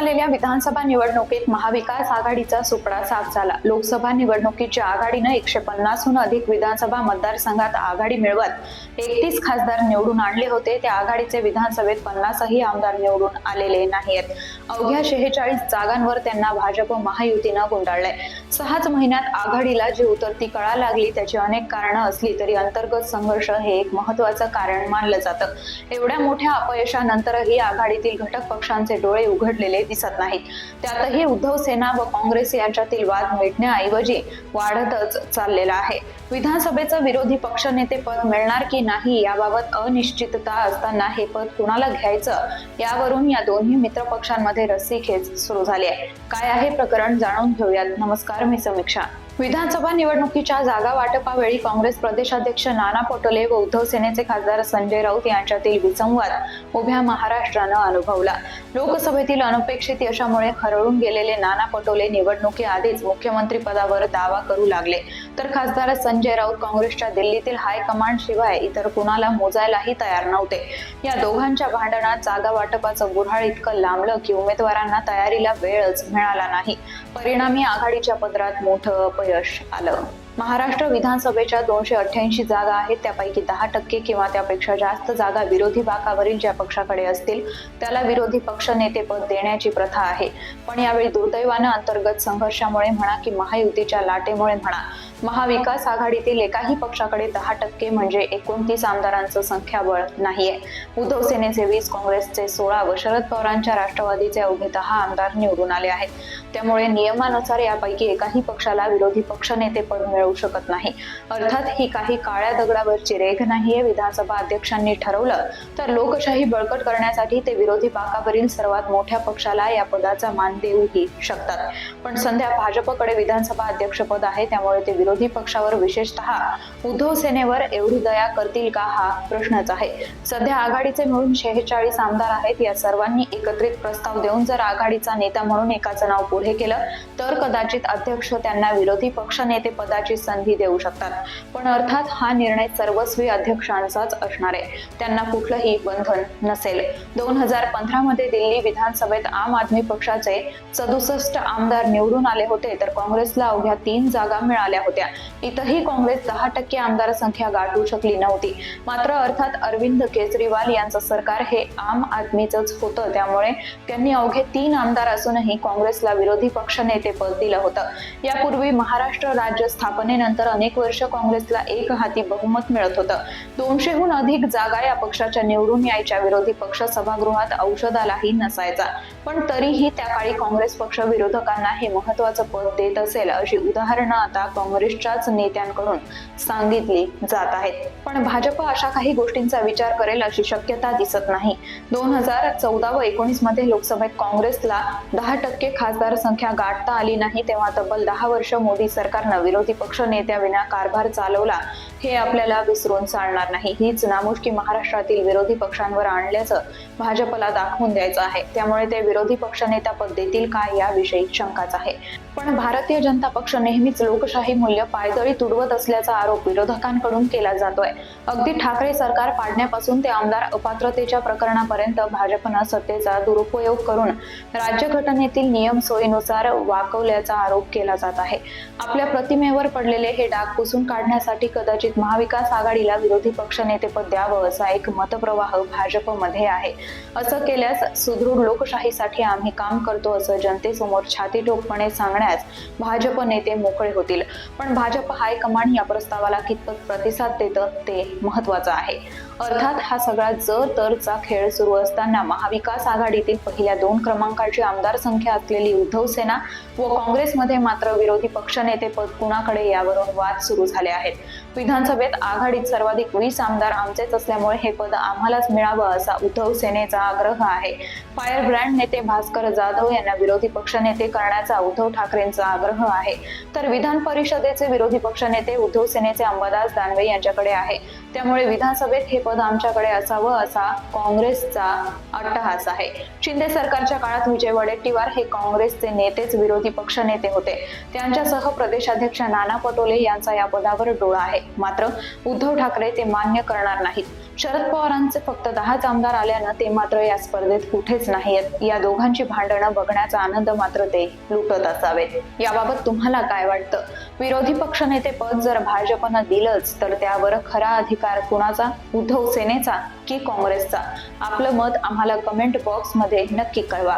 झालेल्या विधानसभा निवडणुकीत महाविकास आघाडीचा सुपडा साफ झाला. लोकसभा निवडणुकीच्या आघाडीनं एकशे पन्नासहून अधिक विधानसभा मतदारसंघात आघाडी मिळवत एकतीस खासदार निवडून आणले होते. त्या आघाडीचे विधानसभेत पन्नासही आमदार निवडून आलेले नाहीत अवघ्या शेहेचाळीस जागांवर त्यांना भाजप महायुतीनं गुंडाळलंय. सहाच महिन्यात आघाडीला जी उतरती कळा लागली त्याची अनेक कारणं असली तरी अंतर्गत संघर्ष हे एक महत्वाचं कारण मानलं जातं. एवढ्या मोठ्या अपयशानंतरही आघाडीतील घटक पक्षांचे डोळे उघडलेले दिसत नाहीत. त्यातही उद्धव सेना व काँग्रेस यांच्यातील वाद मिटण्याऐवजी वाढतच चाललेला आहे. विधानसभेचं विरोधी पक्षनेते पद मिळणार की नाही याबाबत अनिश्चितता असताना हे पद कुणाला घ्यायचं? यावरून या दोन्ही मित्र पक्षांमध्ये रस्सीखेच सुरू झाली आहे. काय आहे प्रकरण जाणून घेऊयात. नमस्कार मी समीक्षा. विधानसभा निवडणुकीच्या जागा वाटपावेळी काँग्रेस प्रदेशाध्यक्ष नाना पटोले व उद्धव सेनेचे खासदार संजय राऊत यांच्यातील विसंवाद उभ्या महाराष्ट्रानं अनुभवला. लोकसभेतील अनपेक्षित यशामुळे खरळून गेलेले नाना पटोले निवडणुकीआधीच मुख्यमंत्री पदावर दावा करू लागले. तर खासदार संजय राऊत काँग्रेसच्या दिल्लीतील हायकमांड शिवाय इतर कुणाला मोजायलाही तयार नव्हते. या दोघांच्या भांडणात जागा वाटपाचं गुऱ्हाळ इतकं लांबलं की उमेदवारांना तयारीला वेळच मिळाला नाही. परिणामी आघाडीच्या पदरात मोठं अपयश आलं. महाराष्ट्र विधानसभेच्या दोनशे अठ्ठ्याऐंशी जागा आहेत त्यापैकी दहा टक्के किंवा त्यापेक्षा जास्त जागा विरोधी बाकावरील ज्या पक्षाकडे असतील त्याला विरोधी पक्ष नेतेपद देण्याची प्रथा आहे. पण यावेळी दुर्दैवानं अंतर्गत संघर्षामुळे म्हणा की महायुतीच्या लाटेमुळे म्हणा महाविकास आघाडीतील एकाही पक्षाकडे दहा टक्के म्हणजे एकोणतीस आमदारांचं संख्याबळ नाहीये. उद्धव सेनेचे वीस काँग्रेसचे सोळा व शरद पवारांच्या राष्ट्रवादीचे अवघे दहा आमदार निवडून आले आहेत. त्यामुळे नियमानुसार यापैकी एकाही पक्षाला विरोधी पक्षनेते पद मिळू शकत नाही. अर्थात ही काही काळ्या दगडावरची रेघ नाहीये. विधानसभा अध्यक्षांनी ठरवलं तर लोकशाही बळकट करण्यासाठी ते विरोधी बाकावरील सर्वात मोठ्या पक्षाला या पदाचा मान देऊही शकतात. पण सध्या भाजपकडे विधानसभा अध्यक्षपद आहे त्यामुळे ते विरोधी पक्षावर विशेषतः उद्धव सेनेवर एवढी दया करतील का हा प्रश्नच आहे. सध्या आघाडीचे मिळून शेहेचाळीस आमदार आहेत या सर्वांनी एकत्रित प्रस्ताव देऊन जर आघाडीचा नेता म्हणून एकाचं नाव पुढे केलं तर कदाचित अध्यक्ष त्यांना विरोधी पक्ष नेते पदाची संधी देऊ शकतात. पण अर्थात हा निर्णय सर्वस्वी अध्यक्षांचाच असणार आहे. त्यांना कुठलंही बंधन नसेल. दोन हजार पंधरा मध्ये दिल्ली विधानसभेत आम आदमी पक्षाचे सदुसष्ट आमदार निवडून आले होते तर काँग्रेसला अवघ्या तीन जागा मिळाल्या होत्या. होत्या. इथंही काँग्रेस दहा टक्के आमदार संख्या गाठू शकली नव्हती. मात्र अर्थात अरविंद केजरीवाल यांचं सरकार हे आम आदमीचंच होतं. त्यामुळे त्यांनी अवघे तीन आमदार असूनही काँग्रेसला विरोधी पक्षनेते पद दिलं होतं. यापूर्वी महाराष्ट्र राज्य स्थापनेनंतर अनेक वर्ष काँग्रेसला एक हाती बहुमत मिळत होतं. दोनशेहून अधिक जागा या पक्षाच्या निवडून यायच्या विरोधी पक्ष सभागृहात औषधालाही नसायचा. पण तरीही त्या काळी काँग्रेस पक्ष विरोधकांना हे महत्वाचं पद देत असेल अशी उदाहरणं आता काँग्रेस काँग्रेसच्याच नेत्यांकडून सांगितली जात आहेत पण भाजप अशा काही गोष्टींचा विचार करेल अशी शक्यता दिसत नाही. दोन हजार चौदा व एकोणीसमध्ये लोकसभेत काँग्रेसला दहा टक्के खासदार संख्या गाठता आली नाही तेव्हा तब्बल दहा वर्ष मोदी सरकारनं विरोधी पक्ष नेत्याविना कारभार चालवला. हे आपल्याला विसरून चालणार नाही. हीच नामुष्की महाराष्ट्रातील विरोधी पक्षांवर आणल्याचं भाजपला दाखवून द्यायचं आहे. त्यामुळे ते विरोधी पक्षनेता पद देतील का याविषयी शंकाच आहे. पण भारतीय जनता पक्ष नेहमीच लोकशाही मूल्य पायदळी तुडवत असल्याचा आरोप विरोधकांकडून केला जातोय. अगदी ठाकरे सरकार पाडण्यापासून ते आमदार अपात्रतेच्या प्रकरणापर्यंत भाजपनं सत्तेचा दुरुपयोग करून राज्यघटनेतील नियम सोयीनुसार वाकवल्याचा आरोप केला जात आहे. आपल्या प्रतिमेवर पडलेले हे डाग पुसून काढण्यासाठी कदाचित महाविकास आघाडीला विरोधी पक्ष नेतेपद द्यावं असा एक मतप्रवाह भाजपमध्ये आहे. असं केल्यास सुदृढ लोकशाहीसाठी आम्ही काम करतो असं जनतेसमोर छाती ठोकपणे सांगण्यास भाजप नेते मोकळे होतील. पण भाजप हायकमांड या प्रस्तावाला कितपत प्रतिसाद देतं ते महत्वाचं आहे. अर्थात हा सगळा ज तरचा खेळ सुरू असताना महाविकास आघाडीतील पहिल्या दोन क्रमांकाची आमदार संख्या असलेली उद्धव सेना व काँग्रेसमध्ये मात्र विरोधी पक्षनेते पद कुणाकडे यावरून वाद सुरू झाले आहेत. विधानसभेत आघाडीत सर्वाधिक वीस आमदार आमचेच असल्यामुळे हे पद आम्हालाच मिळावं असा उद्धव सेनेचा आग्रह आहे. फायर ब्रँड नेते भास्कर जाधव यांना विरोधी पक्षनेते करण्याचा उद्धव ठाकरेंचा आग्रह आहे. तर विधान परिषदेचे विरोधी पक्षनेते उद्धव सेनेचे अंबादास दानवे यांच्याकडे आहे. त्यामुळे विधानसभेत हे पद आमच्याकडे असावं असा काँग्रेसचा अट्टहास आहे. शिंदे सरकारच्या काळात विजय वडेट्टीवार हे काँग्रेसचे नेतेच विरोधी पक्ष नेते होते. त्यांच्यासह प्रदेशाध्यक्ष नाना पटोले यांचा या पदावर डोळा आहे. मात्र उद्धव ठाकरे ते मान्य करणार नाहीत. शरद पवारांचे फक्त दहाच आमदार आल्यानं ते मात्र या स्पर्धेत कुठेच नाहीयेत. या दोघांची भांडणं बघण्याचा आनंद मात्र ते लुटत असावेत. याबाबत तुम्हाला काय वाटतं? विरोधी पक्षनेते पद जर भाजपनं दिलंच तर त्यावर खरा अधिकार कुणाचा? उद्धव सेनेचा की काँग्रेसचा? आपलं मत आम्हाला कमेंट बॉक्समध्ये नक्की कळवा.